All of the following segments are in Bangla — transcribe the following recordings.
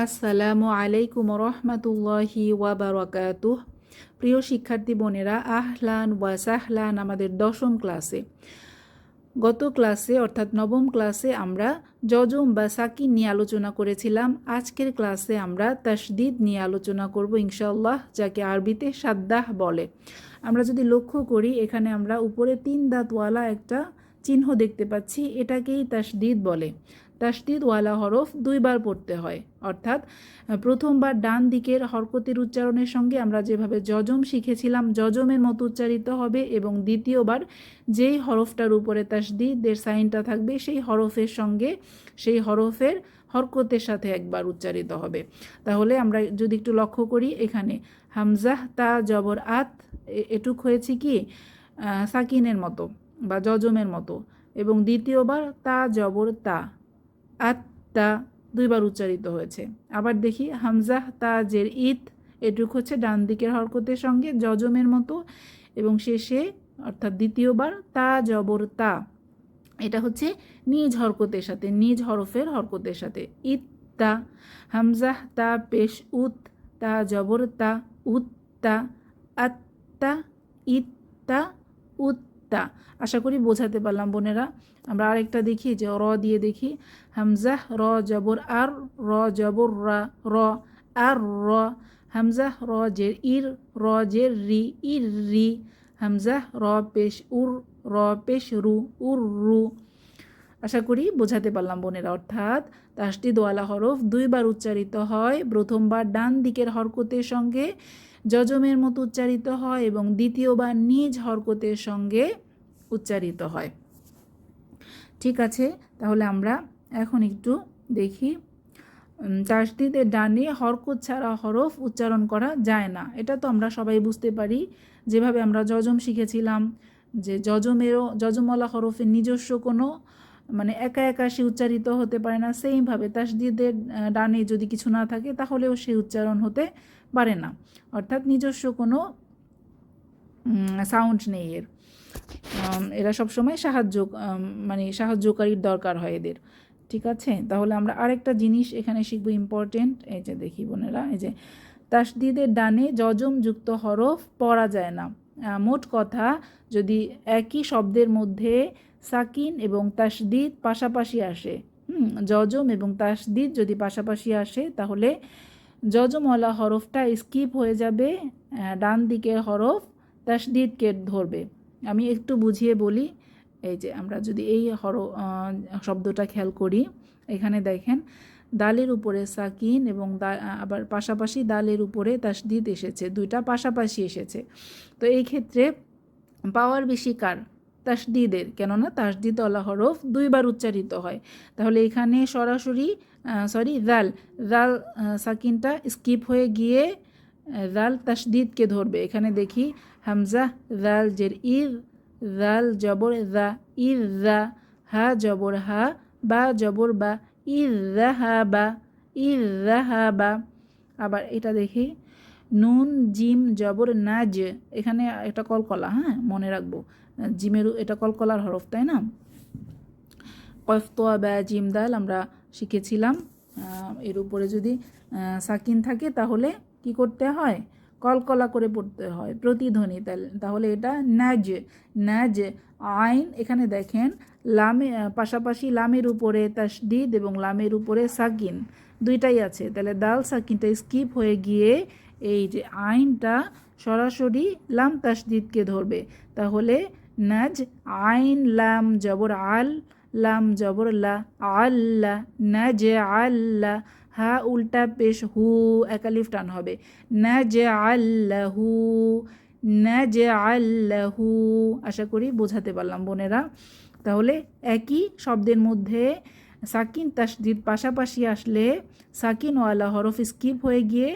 আসসালামু আলাইকুম রহমতুল্লাহি ওয়াবারাকাতুহ। প্রিয় শিক্ষার্থী বোনেরা, আহলান ওয়াসাহলান আমাদের দশম ক্লাসে। গত ক্লাসে, অর্থাৎ নবম ক্লাসে আমরা জজম বা সাকিন নিয়ে আলোচনা করেছিলাম। আজকের ক্লাসে আমরা তাসদিদ নিয়ে আলোচনা করব ইনশাল্লাহ যাকে আরবিতে সাদ্দাহ বলে। আমরা যদি লক্ষ্য করি, এখানে আমরা উপরে তিন দাঁতওয়ালা একটা চিহ্ন দেখতে পাচ্ছি, এটাকেই তাসদিদ বলে। তাসদিদ ওয়ালা হরফ দুইবার পড়তে হয়। অর্থাৎ প্রথমবার ডান দিকের হরকতের উচ্চারণের সঙ্গে আমরা যেভাবে যজম শিখেছিলাম, যজমের মতো উচ্চারিত হবে এবং দ্বিতীয়বার যেই হরফটার উপরে তাসদিদের সাইনটা থাকবে, সেই হরফের সঙ্গে, সেই হরফের হরকতের সাথে একবার উচ্চারিত হবে। তাহলে আমরা যদি একটু লক্ষ্য করি এখানে, হামজাহ, তা, জবর, আত এটুক হয়েছে কি? সাকিনের মতো বা যজমের মতো এবং দ্বিতীয়বার তা, জবর, তা। আত্তা দুইবার উচ্চারিত হয়েছে। আবার দেখি হামজাহ তাজের ঈদ, এটুক হচ্ছে ডান দিকের হরকতের সঙ্গে যজমের মতো এবং শেষে, অর্থাৎ দ্বিতীয়বার, তা জবর তা। এটা হচ্ছে নিজ হরকতের সাথে, নিজ হরফের হরকতের সাথে। ইত্তা হামজাহ তা, পেশ, উত, তা, জবর, তা উত্তা আত্তা ইত্তা উত্তা আশা করি বোঝাতে পারলাম, বোনেরা। আমরা আরেকটা দেখি, যে র দিয়ে দেখি। হামজাহ, র, জবর, আর, র, জবর, রা, র, আর, র। হামজাহ, র জের ইর, র জের রি, ইর, রি। হামজাহ, র, পেশ, উর, র, পেশ, রু, উর, রু। আশা করি বোঝাতে পারলাম, বোনেরা, অর্থাৎ তাসটি দোয়ালা হরফ দুইবার উচ্চারিত হয়। প্রথমবার ডান দিকের হরকতের সঙ্গে যজমের মতো উচ্চারিত হয় এবং দ্বিতীয়বার নিজ হরকতের সঙ্গে উচ্চারিত হয়। ঠিক আছে, তাহলে আমরা এখন একটু দেখি। তাসদিদের ডানে হরকত ছাড়া হরফ উচ্চারণ করা যায় না। এটা তো আমরা সবাই বুঝতে পারি। যেভাবে আমরা যজম শিখেছিলাম, যে যজমেরও, যজমলা হরফের নিজস্ব কোনো মানে একা একা সে উচ্চারিত হতে পারে না সেইভাবে তাসদিদের ডানে যদি কিছু না থাকে তাহলেও সে উচ্চারণ হতে পারে না। অর্থাৎ নিজস্ব কোনো সাউন্ড নেই এর। এরা সবসময় সাহায্য মানে সাহায্যকারীর দরকার হয় এদের। ঠিক আছে? তাহলে আমরা আরেকটা জিনিস এখানে শিখব ইম্পর্টেন্ট এই যে দেখি বোনেরা, এই যে তাসদিদের ডানে যজম যুক্ত হরফ পড়া যায় না। মোট কথা যদি একই শব্দের মধ্যে সাকিন এবং তাসদিদ পাশাপাশি আসে যজম এবং তাসদিদ যদি পাশাপাশি আসে, তাহলে যজমওয়ালা হরফটা স্কিপ হয়ে যাবে ডান দিকের হরফ তাসদিদকে ধরবে। আমি একটু বুঝিয়ে বলি, এই যে আমরা যদি এই হর শব্দটা খেয়াল করি, এখানে দেখেন দালের উপরে সাকিন এবং আবার পাশাপাশি দালের উপরে তাসদিদ এসেছে, দুইটা পাশাপাশি এসেছে। তো এই ক্ষেত্রে পাওয়ার বেশি কার? তাসদিদের, কেননা তাসদিদ অলা হরফ দুইবার উচ্চারিত হয়। তাহলে এখানে সরাসরি সরি দাল দাল সাকিনটা স্কিপ হয়ে গিয়ে দাল তাসদিদকে ধরবে। এখানে দেখি, হামজা দাল জের, ইর দাল জবর দা ইর দা হা, জবর, হা, বা, জবর, বা ইর হা বা ইর বা আবার এটা দেখি, নুন, জিম, জবর, নাজ। এখানে একটা কলকলা হ্যাঁ মনে রাখব। জিমের এটা কলকলার হরফ, তাই না? কফতোয়া বা জিম দাল আমরা শিখেছিলাম। এর উপরে যদি সাকিন থাকে তাহলে কি করতে হয়? কলকলা করে পড়তে হয়, প্রতিধ্বনি। তাহলে এটা ন্যাজ ন্যাজ আইন এখানে দেখেন, লামে পাশাপাশি লামের উপরে তাসদিদ এবং লামের উপরে সাকিন দুইটাই আছে। তাহলে দাল সাকিনটা স্কিপ হয়ে গিয়ে এই যে আইনটা সরাসরি লাম তাসদিদকে ধরবে। তাহলে নাজ আইন লাম জবর আল, লাম জবর লা আল্লা নাজ আল্লা হা উল্টা পেশ হু একালিফ টান হবে। না যে আল্লাহু না যে আল্লাহু আশা করি বোঝাতে পারলাম বোনেরা। তাহলে একই শব্দের মধ্যে সাকিন তাসদিদ পাশাপাশি আসলে সাকিন ওয়ালা হরফ স্কিপ হয়ে গিয়ে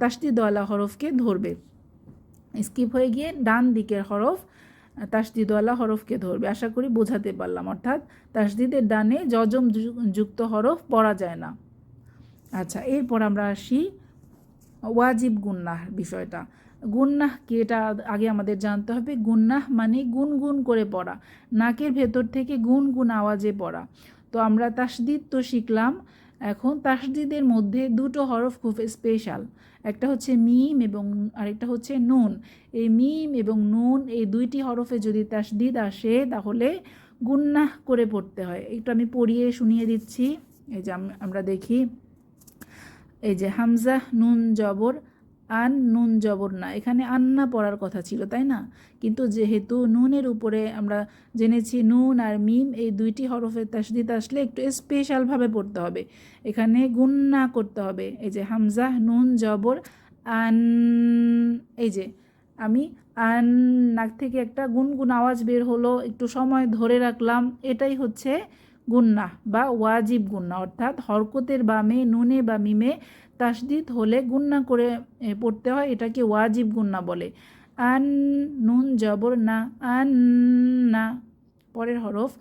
তাসদিদওয়ালা হরফকে ধরবে। স্কিপ হয়ে গিয়ে ডান দিকের হরফ তাসদিদওয়ালা হরফকে ধরবে। আশা করি বোঝাতে পারলাম। অর্থাৎ তাসদিদের ডানে যজম যুক্ত হরফ পড়া যায় না। আচ্ছা এরপর আমরা আসি ওয়াজিব গুন্নাহ বিষয়টা। গুন্নাহ কি? এটা আগে আমাদের জানতে হবে। গুন্নাহ মানে গুনগুন করে পড়া। নাকের ভেতর থেকে গুনগুন আওয়াজে পড়া। তো আমরা তাসদিদ তো শিখলাম। এখন তাসদিদের মধ্যে দুটো হরফ খুব স্পেশাল একটা হচ্ছে মিম এবং আরেকটা হচ্ছে নুন। এই মিম এবং নুন এই দুইটি হরফে যদি তাসদিদ আসে, তাহলে গুন্নাহ করে পড়তে হয়। একটু আমি পড়িয়ে শুনিয়ে দিচ্ছি। এই যে আমরা দেখি। এই যে হামজা নুন জবর আন নুন জবর না। এখানে আন্না পড়ার কথা ছিল, তাই না? কিন্তু যেহেতু নুনের উপরে আমরা জেনেছি নুন আর মিম, এই দুইটি হরফের তাসদিদ আসলে একটু স্পেশালভাবে পড়তে হবে। এখানে গুন্না করতে হবে। এই যে হামজাহ নুন জবর, আন, এই যে আমি আন, নাক থেকে একটা গুনগুন আওয়াজ বের হলো, একটু সময় ধরে রাখলাম, এটাই হচ্ছে গুন্না বা ওয়াজিব গুন্না অর্থাৎ হরকতের বামে, নুনে বা মিমে তাসদিদ হলে গুন্না করে পড়তে হয়, এটাকে ওয়াজিব গুন্না বলে। আন নুন জবর না, আন না। পরের হরফ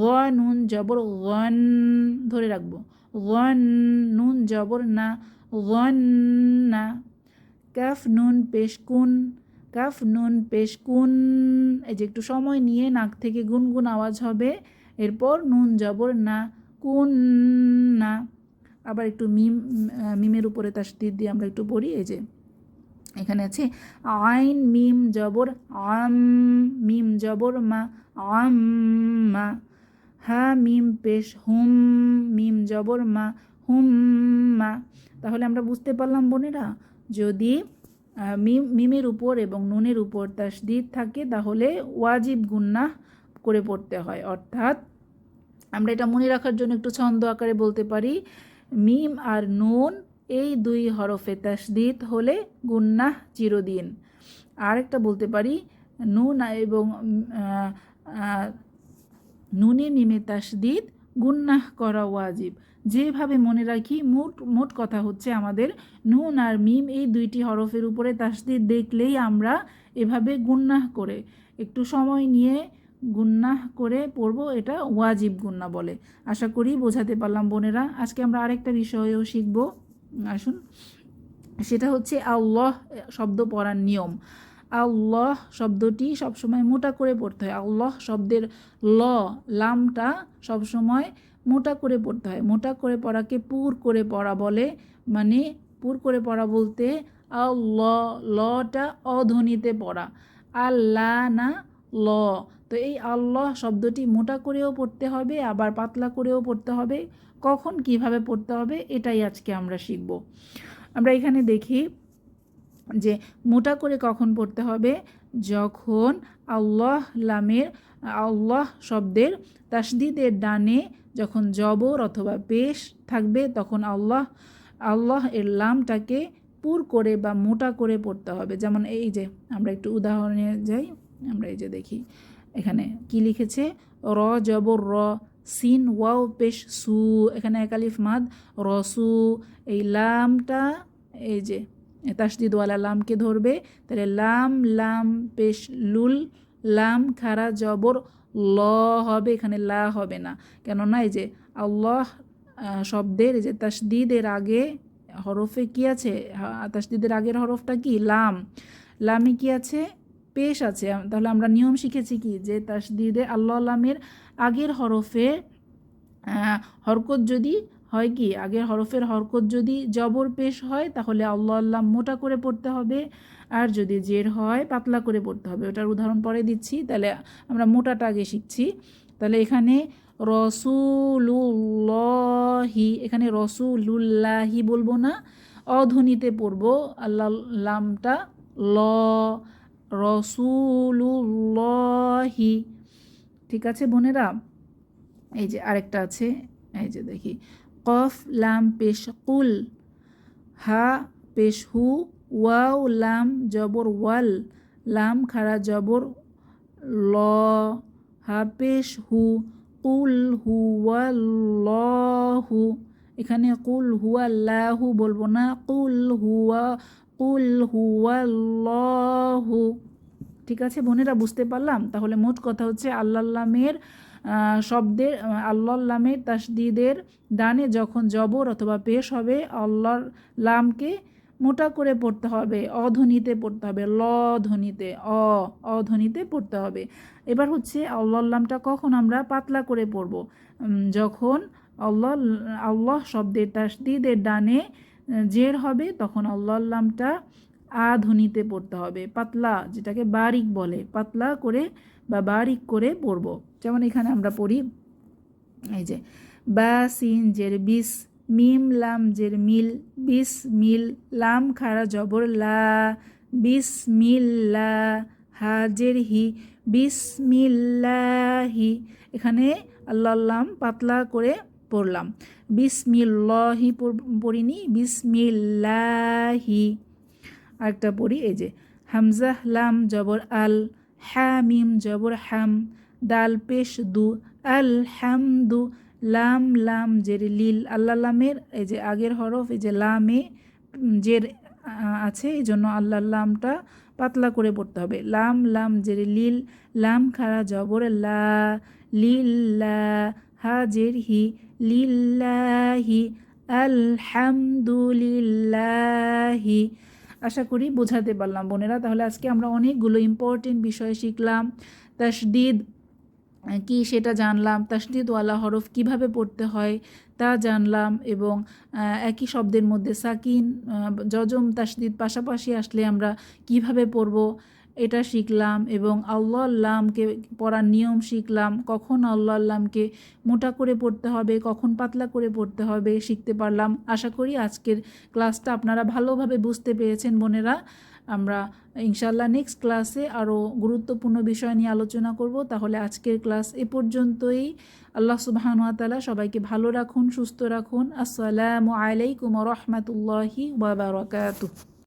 গ নুন জবর গন ধরে রাখব। গন নুন জবর না গন না। কাফ নুন পেশকুন কাফ নুন পেশকুন এই যে একটু সময় নিয়ে নাক থেকে গুনগুন আওয়াজ হবে, এরপর নুন জবর না, কুন না। আবার একটু মিম মিমের উপরে তার তাসদিদ দিয়ে আমরা একটু পড়ি, এই যে এখানে আছে, আইন মিম জবর আম, মিম জবর মা আম মা, হা মিম পেশ হুম, মিম জবর মা হুম মা। তাহলে আমরা বুঝতে পারলাম বোনেরা, যদি মিম, মিমের উপর এবং নুনের উপর তাসদিদ থাকে, তাহলে ওয়াজিব গুন্নাহ করে পড়তে হয়। অর্থাৎ আমরা এটা মনে রাখার জন্য একটু ছন্দ আকারে বলতে পারি মিম আর নুন এই দুই হরফে তাসদিদ হলে গুন্নাহ চিরদিন। আরেকটা বলতে পারি, নুন এবং নুনে মিমে তাসদিদ, গুন্নাহ করা ওয়াজিব। যেভাবে মনে রাখি, মোট মোট কথা হচ্ছে আমাদের নুন আর মিম এই দুইটি হরফের উপরে তাসদিদ দেখলেই আমরা এভাবে গুন্নাহ করে একটু সময় নিয়ে গুন্নাহ করে পড়ব, এটা ওয়াজিব গুন্না বলে। আশা করি বোঝাতে পারলাম বোনেরা। আজকে আমরা আরেকটা বিষয়েও শিখব। আসুন। সেটা হচ্ছে আল্লাহ শব্দ পড়ার নিয়ম। আল্লাহ শব্দটি সবসময় মোটা করে পড়তে হয়। আল্লাহ শব্দের ল, লামটা সবসময় মোটা করে পড়তে হয়। মোটা করে পড়াকে পুর করে পড়া বলে। মানে পুর করে পড়া বলতে আল্লাহ, লটা অধ্বনিতে পড়া। আল্লাহ না ল। তো এই আল্লাহ শব্দটি মোটা করেও পড়তে হবে, আবার পাতলা করেও পড়তে হবে। কখন কীভাবে পড়তে হবে, এটাই আজকে আমরা শিখব। আমরা এখানে দেখি যে মোটা করে কখন পড়তে হবে? যখন আল্লাহ লামের, আল্লাহ শব্দের তাসদিদের ডানে যখন জবর অথবা পেশ থাকবে, তখন আল্লাহ আল্লাহ এর লামটাকে পুর করে বা মোটা করে পড়তে হবে। যেমন এই যে, আমরা একটু উদাহরণে যাই। আমরা এই যে দেখি, এখানে কি লিখেছে? র, জবর, র, সিন, ওয়াও, পেশ, সু, এখানে একালিফ মাদ রসু এই লামটা, এই যে তাসদিদওয়ালা লামকে ধরবে, তাহলে লাম লাম, পেশ, লুল, লাম, খারা, জবর, ল হবে, এখানে লা হবে না। কেননা এই যে আল্লাহ শব্দের এই যে তাসদিদের আগে হরফে কি আছে? তাসদিদের আগের হরফটা কি? লাম। লামে কি আছে? পেশ আছে। তাহলে আমরা নিয়ম শিখেছি কি? যে তাসদিদে আল্লাহ লামের আগের হরফে হরকত যদি হয় কি? আগের হরফের হরকত যদি জবর পেশ হয়, তাহলে আল্লাহ আল্লাহ মোটা করে পড়তে হবে। আর যদি জের হয়, পাতলা করে পড়তে হবে। ওটার উদাহরণ পরে দিচ্ছি। তাহলে আমরা মোটাটা আগে শিখছি। তাহলে এখানে রসুলুল্লাহি এখানে রসুলুল্লাহি বলব না, অধ্বনিতে পড়ব। আল্লাহ লামটা ল রসুলুল্লাহি। ঠিক আছে বোনেরা? এই যে আরেকটা আছে, এই যে দেখি। কফ, লাম, পেশ, কুল। হা, পেশ, হু, ওয়াও, লাম, জবর, ওয়াল। লাম খারা জবর, ল। হা, পেশ, হু, কুল, হু ওয়াল্লাহু এখানে কুল, হুয়াল্লাহু বলব না। কুল, হুয়া কুল হুয়াল্লাহু। ঠিক আছে, বোনেরা বুঝতে পারলাম? তাহলে মোট কথা হচ্ছে আল্লাহ্লামের শব্দের, আল্লাহর লামের তাসদিদের ডানে যখন জবর অথবা পেশ হবে, আল্লাহর লামকে মোটা করে পড়তে হবে, অধ্বনিতে পড়তে হবে, ল ধ্বনিতে, অ অধ্বনিতে পড়তে হবে। এবার হচ্ছে আল্লাহর লামটা কখন আমরা পাতলা করে পড়ব? যখন আল্লাহ আল্লাহ শব্দের তাসদিদের ডানে জের হবে, তখন আল্লাহ লামটা আ ধ্বনিতে পড়তে হবে, পাতলা, যেটাকে বারিক বলে, পাতলা করে বা বারিক করে পড়ব। যেমন এখানে আমরা পড়ি, এই যে, বা, সিন, জের, বিস, মিম, লাম, জের, মিল, বিস, মিল, লাম, খারা, জবর, লা, বিস, মিল, লা হাজের হি বিসমিল্লাহি এখানে আল্লাহ পাতলা করে পড়লাম। বিসমিল্লাহি পড়- পড়িনি, বিসমিল্লাহি। আরেকটা পড়ি, এই যে, হামজাহ, লাম, জবর, আল হ্যামিম জবর, হাম, দাল, পেশ, দু, আল, হামদু, লাম লাম, জের, লিল, আল্লাহ লামের, এই যে, আগের হরফ, এই যে, লামে জের আছে, এই জন্য আল্লাহ লামটা পাতলা করে পড়তে হবে। লাম লাম, জের, লিল, লাম, খারা, জবর, লা লিল্লা হা, জের, হি লিল্লাহি, আলহামদুলিল্লাহি। আশা করি বোঝাতে পারলাম, বোনেরা। তাহলে আজকে আমরা অনেকগুলো ইম্পর্টেন্ট বিষয় শিখলাম। তাসদিদ কি সেটা জানলাম? তাসদিদওয়ালা হরফ কীভাবে পড়তে হয় তা জানলাম এবং একই শব্দের মধ্যে সাকিন যজম তাসদিদ পাশাপাশি আসলে আমরা কীভাবে পড়ব এটা শিখলাম এবং আল্লাহ আল্লামকে পড়ার নিয়ম শিখলাম। কখন আল্লাহ আল্লামকে মোটা করে পড়তে হবে, কখন পাতলা করে পড়তে হবে শিখতে পারলাম। আশা করি আজকের ক্লাসটা আপনারা ভালোভাবে বুঝতে পেরেছেন বোনেরা। আমরা ইনশাল্লাহ নেক্সট ক্লাসে আরও গুরুত্বপূর্ণ বিষয় নিয়ে আলোচনা করব। তাহলে আজকের ক্লাস এ পর্যন্তই। আল্লাহ সুবাহানুয়াতালা সবাইকে ভালো রাখুন, সুস্থ রাখুন। আসসালামু আলাইকুম রহমতুল্লাহি ওয়াবারাকাতুহ